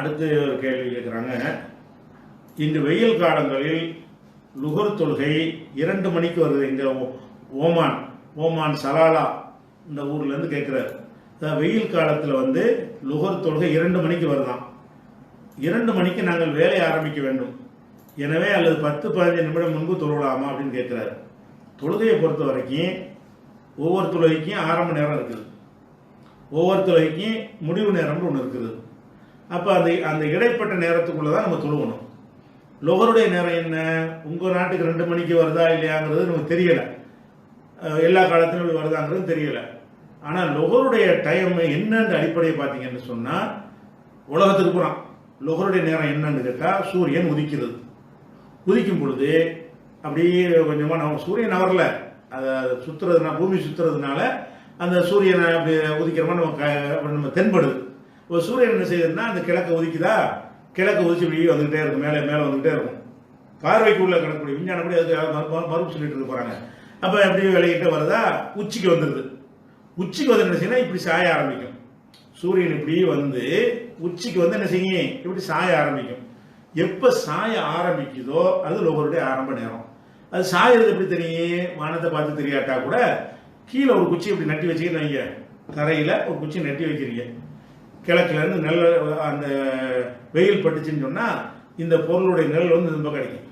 அடுத்து ஒரு கேள்வி கேட்குறாங்க இந்த வெயில் காலங்களில் லுகர் தொழுகை இரண்டு மணிக்கு வருது. இங்கே ஓமான் ஓமான் சலாலா இந்த ஊர்லேருந்து கேட்குறாரு வெயில் காலத்தில் வந்து லுகர் தொழுகை இரண்டு மணிக்கு வருதான். இரண்டு மணிக்கு நாங்கள் வேலையை ஆரம்பிக்க வேண்டும். எனவே அல்லது பத்து பதினஞ்சு நிமிடம் முன்பு தொழுகலாமா அப்படின்னு கேட்குறாரு தொழுகையை பொறுத்த வரைக்கும் ஒவ்வொரு தொழுகைக்கும் ஆரம்ப நேரம் இருக்குது. ஒவ்வொரு தொழுகைக்கும் முடிவு நேரம்னு ஒன்று இருக்குது. அப்போ அந்த அந்த இடைப்பட்ட நேரத்துக்குள்ளே தான் நம்ம தொழுகணும். லொகருடைய நேரம் என்ன? உங்கள் நாட்டுக்கு ரெண்டு மணிக்கு வருதா இல்லையாங்கிறது நமக்கு தெரியலை. எல்லா காலத்திலும் இப்படி வருதாங்கிறது தெரியலை. ஆனால் லொகருடைய டைம் என்னன்ற அடிப்படையை பார்த்தீங்கன்னு சொன்னால் உலகத்துக்கு போகிறான் லொகருடைய நேரம் என்னன்னு கேட்டால் சூரியன் உதிக்கிறது. உதிக்கும் பொழுது அப்படியே கொஞ்சமாக நம்ம சூரியன் நகரில் அதை சுற்றுறதுனா பூமி சுற்றுறதுனால அந்த சூரியனை அப்படி உதிக்கிற மாதிரி நம்ம க- நம்ம தென்படுது. இப்போ சூரியன் என்ன செய்யுதுன்னா அந்த கிழக்க உதிக்குதா கிழக்கு உதிச்சு இப்படி வந்துகிட்டே இருக்கும் மேலே மேலே வந்துகிட்டே இருக்கும். பார்வைக்கு உள்ள கிடக்கக்கூடிய விஞ்ஞானம் கூட அதுக்கு மறு- மறுப்பு சொல்லிட்டு இருக்க அப்போ அப்படியே விளையிட்டு வருதா உச்சிக்கு வந்துடுது உச்சிக்கு வந்து என்ன செய்யணும் இப்படி சாய ஆரம்பிக்கும். சூரியன் இப்படி வந்து உச்சிக்கு வந்து என்ன செய்யும்? இப்படி சாய ஆரம்பிக்கும். எப்போ சாய ஆரம்பிக்குதோ அது லோகருடைய ஆரம்ப நேரம். அது சாயறது எப்படி தெரியும்? வானத்தை பார்த்து தெரியாட்டா கூட கீழே ஒரு குச்சி இப்படி நட்டி வச்சுக்கிறீங்க வைங்க. தரையில் ஒரு குச்சி நட்டி வைக்கிறீங்க. கிழக்குலேருந்து நிழல் நெல் அந்த வெயில் பட்டுச்சுன்னு சொன்னால் இந்த பொருளுடைய நெல் வந்து இந்த பக்கம் அடிக்கும்.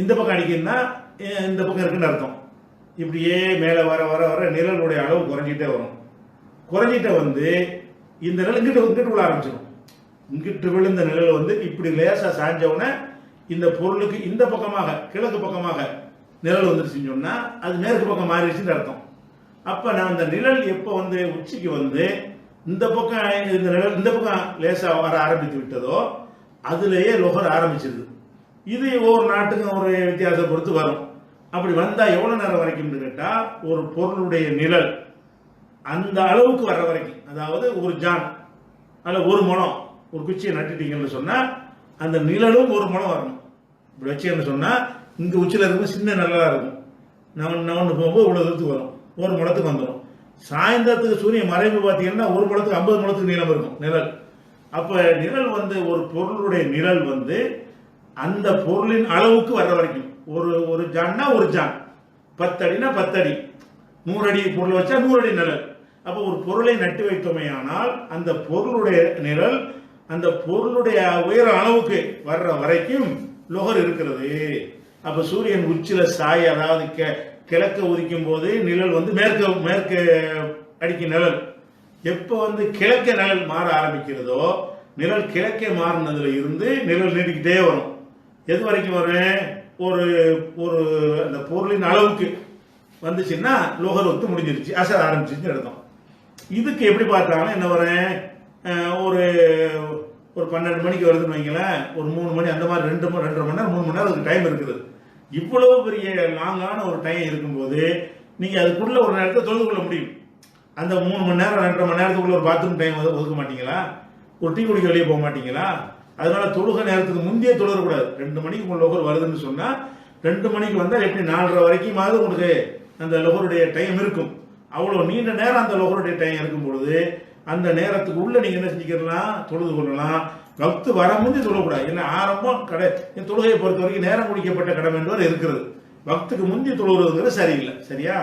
இந்த பக்கம் அடிக்குதுன்னா இந்த பக்கம் இருக்குன்னு அர்த்தம். இப்படியே மேலே வர வர வர நிழலுடைய அளவு குறைஞ்சிட்டே வரும். குறைஞ்சிட்ட வந்து இந்த நிழல் இங்கிட்டு இங்கிட்டு விழ ஆரம்பிச்சிடும் இங்கிட்டு விழுந்த நிழல் வந்து இப்படி லேசாக சாஞ்சவுடனே இந்த பொருளுக்கு இந்த பக்கமாக கிழக்கு பக்கமாக நிழல் வந்துருச்சுன்னு சொன்னால் அது மேற்கு பக்கம் மாறிடுச்சுன்னு அர்த்தம். அப்போ நான் அந்த நிழல் எப்போ வந்து உச்சிக்கு வந்து இந்த பக்கம் இந்த இந்த பக்கம் லேசாக வர ஆரம்பித்து விட்டதோ அதுலேயே லொகர் ஆரம்பிச்சிருது. இது ஒவ்வொரு நாட்டுக்கும் ஒரு வித்தியாசத்தை பொறுத்து வரும். அப்படி வந்தால் எவ்வளோ நேரம் வரைக்கும்னு கேட்டால் ஒரு பொருளுடைய நிழல் அந்த அளவுக்கு வர்ற வரைக்கும். அதாவது ஒரு ஜான் அல்ல ஒரு மனம் ஒரு குச்சியை நட்டுட்டீங்கன்னு சொன்னால் அந்த நிழலும் ஒரு மனம் வரணும். இப்படி வச்சீங்கன்னு சொன்னால் இங்கே உச்சியில் இருக்கும் சின்ன நிழலா இருக்கும். நான் நவன்னு போகும்போது இவ்வளோ தூரத்துக்கு வரும். ஒரு மனத்துக்கு வந்துடும் சாயந்தரத்துக்கு சூரியன் மறைவு பார்த்தீங்கன்னா ஒரு முழத்துக்கு ஐம்பது முழத்துக்கு நீளம் இருக்கும் நிழல். அப்போ நிழல் வந்து ஒரு பொருளுடைய நிழல் வந்து அந்த பொருளின் அளவுக்கு வர்ற வரைக்கும். ஒரு ஒரு ஜான்னா ஒரு ஜான். பத்தடினா பத்தடி. நூறு அடி பொருள் வச்சா நூறு அடி நிழல். அப்போ ஒரு பொருளை நட்டு வைத்தோமேயானால் அந்த பொருளுடைய நிழல் அந்த பொருளுடைய உயர அளவுக்கு வர்ற வரைக்கும் லொகர் இருக்கிறது. அப்போ சூரியன் உச்சில சாய் அதாவது கிழக்க உதிக்கும் போது நிழல் வந்து மேற்கு மேற்கு அடிக்கும் நிழல். எப்போ வந்து கிழக்க நிழல் மாற ஆரம்பிக்கிறதோ நிழல் கிழக்கே மாறினதுல இருந்து நிழல் நீடிக்கிட்டே வரும். எது வரைக்கும் வரும்? ஒரு ஒரு அந்த பொருளின் அளவுக்கு. வந்துச்சுன்னா லோகர் ஒத்து முடிஞ்சிருச்சு. அசர் ஆரம்பிச்சிருச்சு அர்த்தம். இதுக்கு எப்படி பார்த்தாலும் என்ன வரேன் ஒரு ஒரு பன்னெண்டு மணிக்கு வருதுன்னு வைங்களேன். ஒரு மூணு மணி அந்த மாதிரி ரெண்டு ரெண்டரை மணி நேரம் மூணு மணி நேரம் அதுக்கு டைம் இருக்குது. இவ்வளவு பெரிய லாங்கான ஒரு டைம் இருக்கும்போது நீங்கள் அதுக்குள்ளே ஒரு நேரத்தை தொழுது கொள்ள முடியும். அந்த மூணு மணி நேரம் ரெண்டரை மணி நேரத்துக்குள்ள ஒரு பாத்ரூம் டைம் வந்து ஒதுக்க மாட்டீங்களா? ஒரு டீ குடிக்க வெளியே போக மாட்டீங்களா? அதனால தொழுக நேரத்துக்கு முந்தைய தொழுறக்கூடாது ரெண்டு மணிக்கு உங்கள் லொகர் வருதுன்னு சொன்னால் ரெண்டு மணிக்கு வந்தால் எப்படி நாலரை வரைக்குமாவது உங்களுக்கு அந்த லொகருடைய டைம் இருக்கும். அவ்வளோ நீண்ட நேரம் அந்த லொகருடைய டைம் இருக்கும் பொழுது அந்த நேரத்துக்கு உள்ள நீங்கள் என்ன செஞ்சுக்கலாம் தொழுது கொள்ளலாம். பக்து வர முந்தி தொழக்கூடாது ஏன்னா ஆரம்பம் கடை இந்த தொழுகையை பொறுத்த வரைக்கும் நேரம் முடிக்கப்பட்ட கடமை என்று இருக்கிறது. பக்துக்கு முந்தி தொழுகிறதுங்கிறது சரியில்லை. சரியா?